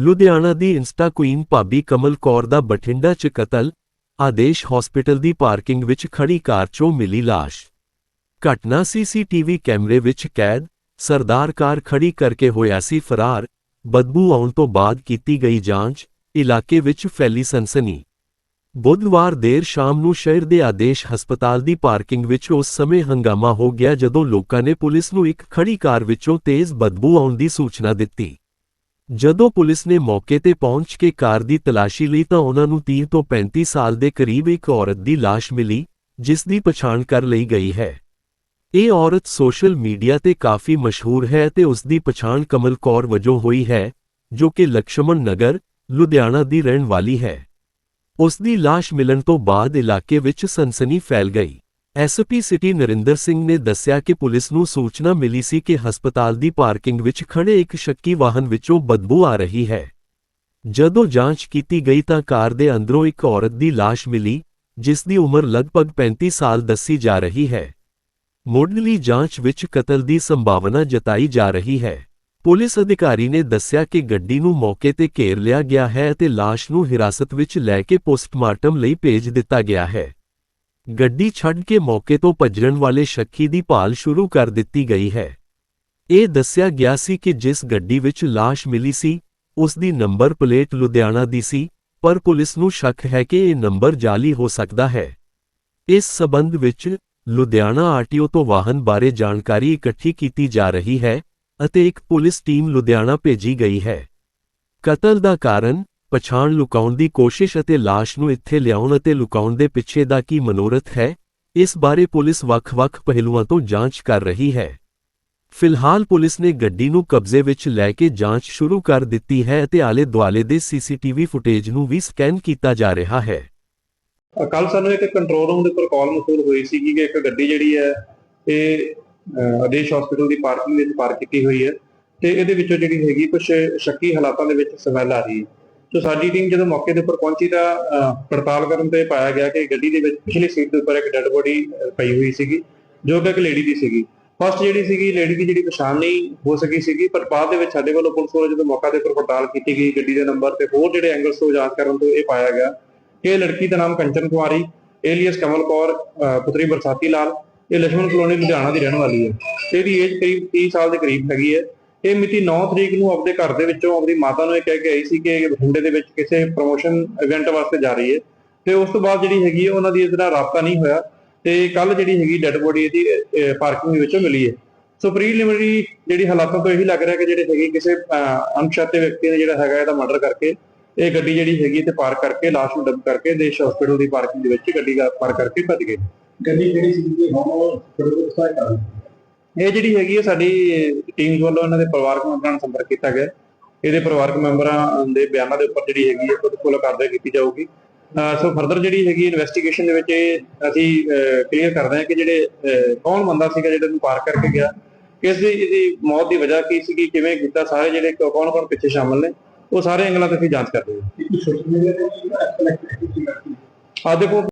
ਲੁਧਿਆਣਾ ਦੀ Insta Queen ਭਾਬੀ ਕਮਲ ਕੌਰ ਦਾ ਬਠਿੰਡਾ 'ਚ ਕਤਲ, ਆਦੇਸ਼ ਹਸਪੀਟਲ ਦੀ ਪਾਰਕਿੰਗ ਵਿੱਚ ਖੜੀ ਕਾਰ 'ਚੋਂ ਮਿਲੀ ਲਾਸ਼। ਘਟਨਾ ਸੀਸੀਟੀਵੀ ਕੈਮਰੇ ਵਿੱਚ ਕੈਦ, ਸਰਦਾਰ ਕਾਰ ਖੜੀ ਕਰਕੇ ਹੋਇਆ ਸੀ ਫਰਾਰ, ਬਦਬੂ ਆਉਣ ਤੋਂ ਬਾਅਦ ਕੀਤੀ ਗਈ ਜਾਂਚ, ਇਲਾਕੇ ਵਿੱਚ ਫੈਲੀ ਸਨਸਨੀ। ਬੁੱਧਵਾਰ ਦੇਰ ਸ਼ਾਮ ਨੂੰ ਸ਼ਹਿਰ ਦੇ ਆਦੇਸ਼ ਹਸਪਤਾਲ ਦੀ ਪਾਰਕਿੰਗ ਵਿੱਚ ਉਸ ਸਮੇਂ ਹੰਗਾਮਾ ਹੋ ਗਿਆ ਜਦੋਂ ਲੋਕਾਂ ਨੇ ਪੁਲਿਸ ਨੂੰ ਇੱਕ ਖੜੀ ਕਾਰ ਵਿੱਚੋਂ ਤੇਜ਼ ਬਦਬੂ ਆਉਣ ਦੀ ਸੂਚਨਾ ਦਿੱਤੀ। ਜਦੋਂ ਪੁਲਿਸ ਨੇ ਮੌਕੇ ਤੇ ਪਹੁੰਚ ਕੇ ਕਾਰ ਦੀ ਤਲਾਸ਼ੀ ਲਈ ਤਾਂ ਉਹਨਾਂ ਨੂੰ 30 ਤੋਂ 35 ਸਾਲ ਦੇ ਕਰੀਬ ਇੱਕ ਔਰਤ ਦੀ ਲਾਸ਼ ਮਿਲੀ, ਜਿਸ ਦੀ ਪਛਾਣ ਕਰ ਲਈ ਗਈ ਹੈ। ਇਹ ਔਰਤ ਸੋਸ਼ਲ ਮੀਡੀਆ ਤੇ ਕਾਫੀ ਮਸ਼ਹੂਰ ਹੈ ਤੇ ਉਸ ਦੀ ਪਛਾਣ ਕਮਲ ਕੌਰ ਵਜੋਂ ਹੋਈ ਹੈ, ਜੋ ਕਿ ਲక్ష్ਮਣ ਨਗਰ, ਲੁਧਿਆਣਾ ਦੀ ਰਹਿਣ ਵਾਲੀ ਹੈ। ਉਸ ਦੀ ਲਾਸ਼ ਮਿਲਣ ਤੋਂ ਬਾਅਦ ਇਲਾਕੇ ਵਿੱਚ ਸਨਸਨੀ ਫੈਲ ਗਈ। ਐਸਪੀ ਸਿਟੀ ਨਰਿੰਦਰ ਸਿੰਘ ਨੇ ਦੱਸਿਆ ਕਿ ਪੁਲਿਸ ਨੂੰ ਸੂਚਨਾ ਮਿਲੀ ਸੀ ਕਿ ਹਸਪਤਾਲ ਦੀ ਪਾਰਕਿੰਗ ਵਿੱਚ ਖੜੇ ਇੱਕ ਸ਼ੱਕੀ ਵਾਹਨ ਵਿੱਚੋਂ ਬਦਬੂ ਆ ਰਹੀ ਹੈ। ਜਦੋਂ ਜਾਂਚ ਕੀਤੀ ਗਈ ਤਾਂ ਕਾਰ ਦੇ ਅੰਦਰੋਂ ਇੱਕ ਔਰਤ ਦੀ ਲਾਸ਼ ਮਿਲੀ, ਜਿਸ ਦੀ ਉਮਰ ਲਗਭਗ 35 ਸਾਲ ਦੱਸੀ ਜਾ ਰਹੀ ਹੈ। ਮੁੱਢਲੀ ਜਾਂਚ ਵਿੱਚ ਕਤਲ ਦੀ ਸੰਭਾਵਨਾ ਜਤਾਈ ਜਾ ਰਹੀ ਹੈ। ਪੁਲਿਸ ਅਧਿਕਾਰੀ ਨੇ ਦੱਸਿਆ ਕਿ ਗੱਡੀ ਨੂੰ ਮੌਕੇ ਤੇ ਘੇਰ ਲਿਆ ਗਿਆ ਹੈ ਅਤੇ ਲਾਸ਼ ਨੂੰ ਹਿਰਾਸਤ ਵਿੱਚ ਲੈ ਕੇ ਪੋਸਟਮਾਰਟਮ ਲਈ ਭੇਜ ਦਿੱਤਾ ਗਿਆ ਹੈ। ਗੱਡੀ ਛੱਡ ਕੇ ਮੌਕੇ ਤੋਂ ਭੱਜਣ ਵਾਲੇ ਸ਼ੱਕੀ ਦੀ ਭਾਲ ਸ਼ੁਰੂ ਕਰ ਦਿੱਤੀ ਗਈ ਹੈ। ਇਹ ਦੱਸਿਆ ਗਿਆ ਸੀ ਕਿ ਜਿਸ ਗੱਡੀ ਵਿੱਚ ਲਾਸ਼ ਮਿਲੀ ਸੀ, ਉਸ ਦੀ ਨੰਬਰ ਪਲੇਟ ਲੁਧਿਆਣਾ ਦੀ ਸੀ, ਪਰ ਪੁਲਿਸ ਨੂੰ ਸ਼ੱਕ ਹੈ ਕਿ ਇਹ ਨੰਬਰ ਜਾਲੀ ਹੋ ਸਕਦਾ ਹੈ। ਇਸ ਸਬੰਧ ਵਿੱਚ ਲੁਧਿਆਣਾ ਆਰਟੀਓ ਤੋਂ ਵਾਹਨ ਬਾਰੇ ਜਾਣਕਾਰੀ ਇਕੱਠੀ ਕੀਤੀ ਜਾ ਰਹੀ ਹੈ ਅਤੇ ਇੱਕ ਪੁਲਿਸ ਟੀਮ ਲੁਧਿਆਣਾ ਭੇਜੀ ਗਈ ਹੈ। ਕਤਲ ਦਾ ਕਾਰਨ ਪਛਾਣ ਲੁਕਾਉਣ ਦੀ ਕੋਸ਼ਿਸ਼ ਅਤੇ ਲਾਸ਼ ਨੂੰ ਇੱਥੇ ਲਿਆਉਣ ਅਤੇ ਲੁਕਾਉਣ ਦੇ ਪਿੱਛੇ ਦਾ ਕੀ ਮਨੋਰਥ ਹੈ ਇਸ ਬਾਰੇ ਪੁਲਿਸ ਵੱਖ-ਵੱਖ ਪਹਿਲੂਆਂ ਤੋਂ ਜਾਂਚ ਕਰ ਰਹੀ ਹੈ। ਫਿਲਹਾਲ ਪੁਲਿਸ ਨੇ ਗੱਡੀ ਨੂੰ ਕਬਜ਼ੇ ਵਿੱਚ ਲੈ ਕੇ ਜਾਂਚ ਸ਼ੁਰੂ ਕਰ ਦਿੱਤੀ ਹੈ ਅਤੇ ਆਲੇ-ਦੁਆਲੇ ਦੇ ਸੀਸੀਟੀਵੀ ਫੁਟੇਜ ਨੂੰ ਵੀ ਸਕੈਨ ਕੀਤਾ ਜਾ ਰਿਹਾ ਹੈ। ਕੱਲ ਸਾਨੂੰ ਇੱਕ ਕੰਟਰੋਲ ਰੂਮ ਦੇ ਉੱਪਰ ਕਾਲ ਮਸੂਲ ਹੋਈ ਸੀ ਕਿ ਇੱਕ ਗੱਡੀ ਜਿਹੜੀ ਹੈ ਇਹ ਅਹ, ਆਦੇਸ਼ ਹਸਪੀਟਲ ਦੀ ਪਾਰਕਿੰਗ ਵਿੱਚ ਪਾਰਕ ਕੀਤੀ ਹੋਈ ਹੈ ਤੇ ਇਹਦੇ ਵਿੱਚੋਂ ਜਿਹੜੀ ਹੈਗੀ ਕੁਝ ਸ਼ੱਕੀ ਹਾਲਾਤਾਂ ਦੇ ਵਿੱਚ ਸਮੈਲ ਆ ਰਹੀ ਹੈ। ਸੋ ਸਾਡੀ ਟੀਮ ਜਦੋਂ ਮੌਕੇ ਦੇ ਉੱਪਰ ਪਹੁੰਚੀ ਤਾਂ ਪੜਤਾਲ ਕਰਨ ਤੇ ਪਾਇਆ ਗਿਆ ਕਿ ਗੱਡੀ ਦੇ ਵਿੱਚ ਪਿਛਲੀ ਸੀਟ ਦੇ ਉੱਪਰ ਇੱਕ ਡੈੱਡ ਬੋਡੀ ਪਈ ਹੋਈ ਸੀਗੀ, ਜੋ ਕਿ ਇੱਕ ਲੇਡੀ ਦੀ ਸੀਗੀ। ਫਸਟ ਜਿਹੜੀ ਸੀਗੀ ਲੇਡੀ ਦੀ ਜਿਹੜੀ ਪਛਾਣ ਨਹੀਂ ਹੋ ਸਕੀ ਸੀਗੀ, ਪਰ ਬਾਅਦ ਦੇ ਵਿੱਚ ਸਾਡੇ ਵੱਲੋਂ ਪੁਲਿਸ ਵੱਲੋਂ ਜਦੋਂ ਮੌਕਾ ਦੇ ਉੱਪਰ ਪੜਤਾਲ ਕੀਤੀ ਗਈ ਗੱਡੀ ਦੇ ਨੰਬਰ ਤੇ ਹੋਰ ਜਿਹੜੇ ਐਂਗਲਸ ਤੋਂ ਜਾਂਚ ਕਰਨ ਤੋਂ ਇਹ ਪਾਇਆ ਗਿਆ, ਕਿ ਇਹ ਲੜਕੀ ਦਾ ਨਾਮ ਕੰਚਨ ਕੁਮਾਰੀ ਏਲੀਅਸ ਕਮਲ ਕੌਰ, ਅਹ, ਪੁੱਤਰੀ ਬਰਸਾਤੀ ਲਾਲ, ਇਹ ਲక్ష్ਮਣ ਕਲੋਨੀ ਲੁਧਿਆਣਾ ਦੀ ਰਹਿਣ ਵਾਲੀ ਹੈ। ਇਹਦੀ ਏਜ ਕਰੀਬ 30 ਸਾਲ ਦੇ ਕਰੀਬ ਹੈਗੀ ਹੈ। ਇਹ ਮਿਤੀ 9 ਤਰੀਕ ਨੂੰ ਆਪਣੇ ਘਰ ਦੇ ਵਿੱਚੋਂ ਆਪਣੀ ਮਾਤਾ ਨੂੰ ਇਹ ਕਹਿ ਕੇ ਆਈ ਸੀ ਕਿ ਬਠਿੰਡੇ ਦੇ ਵਿੱਚ ਕਿਸੇ ਪ੍ਰੋਮੋਸ਼ਨ ਇਵੈਂਟ ਵਾਸਤੇ ਜਾ ਰਹੀ ਹੈ ਤੇ ਉਸ ਤੋਂ ਬਾਅਦ ਜਿਹੜੀ ਹੈਗੀ ਉਹਨਾਂ ਦੀ ਇਸ ਤਰ੍ਹਾਂ ਰਾਬਤਾ ਨਹੀਂ ਹੋਇਆ ਤੇ ਕੱਲ ਜਿਹੜੀ ਹੈਗੀ ਡੈੱਡ ਬੋਡੀ ਇਹਦੀ ਪਾਰਕਿੰਗ ਦੇ ਵਿੱਚੋਂ ਮਿਲੀ ਹੈ। ਸੋ ਪ੍ਰੀਲਿਮਿਨਰੀ ਜਿਹੜੀ ਹਾਲਾਤਾਂ ਤੋਂ ਇਹੀ ਲੱਗ ਰਿਹਾ ਕਿ ਜਿਹੜੇ ਹੈਗੇ ਕਿਸੇ ਅਹ, ਵਿਅਕਤੀ ਨੇ ਜਿਹੜਾ ਹੈਗਾ ਇਹਦਾ ਮਰਡਰ ਕਰਕੇ ਇਹ ਗੱਡੀ ਜਿਹੜੀ ਹੈਗੀ ਤੇ ਪਾਰਕ ਕਰਕੇ ਲਾਸ਼ ਨੂੰ ਡੰਪ ਕਰਕੇ ਦੇਸ਼ ਹਸਪੀਟਲ ਦੀ ਪਾਰਕਿੰਗ ਦੇ ਵਿੱਚ ਗੱਡੀ ਪਾਰਕ ਕਰਕੇ ਭੱਜ ਗਏ। ਗੱਡੀ ਜਿਹੜੀ ਸੀ ਕਿ ਹੁਣ ਉਹ ਥੋੜੇ ਸਹਾਇ ਇਹ ਜਿਹੜੀ ਹੈਗੀ ਹੈ ਸਾਡੀ ਟੀਮ ਵੱਲੋਂ ਇਹਨਾਂ ਦੇ ਪਰਿਵਾਰਕ ਮੈਂਬਰਾਂ ਨਾਲ ਸੰਪਰਕ ਕੀਤਾ ਗਿਆ। ਇਹਦੇ ਪਰਿਵਾਰਕ ਮੈਂਬਰਾਂ ਦੇ ਬਿਆਨਾਂ ਦੇ ਉੱਪਰ ਜਿਹੜੀ ਹੈਗੀ ਹੈ ਪ੍ਰੋਟੋਕੋਲ ਕਾਰਵਾਈ ਕੀਤੀ ਜਾਊਗੀ। ਸੋ ਫਰਦਰ ਜਿਹੜੀ ਹੈਗੀ ਇਨਵੈਸਟੀਗੇਸ਼ਨ ਦੇ ਵਿੱਚ ਅਸੀਂ ਕਲੀਅਰ ਕਰਦੇ ਹਾਂ ਕਿ ਜਿਹੜੇ ਕੌਣ ਬੰਦਾ ਸੀਗਾ ਜਿਹੜਾ ਨੂੰ ਪਾਰ ਕਰਕੇ ਗਿਆ। ਕਿਸ ਦੀ ਇਹਦੀ ਮੌਤ ਦੀ ਵਜ੍ਹਾ ਕੀ ਸੀਗੀ ਕਿਵੇਂ ਕੀਤਾ ਸਾਰੇ ਜਿਹੜੇ ਕੌਣ ਕੌਣ ਪਿੱਛੇ ਸ਼ਾਮਲ ਨੇ ਉਹ ਸਾਰੇ ਐਂਗਲਾਂ ਤੇ ਅਸੀਂ ਜਾਂਚ ਕਰ ਰਹੇ ਹਾਂ ਆ ਦੇਖੋ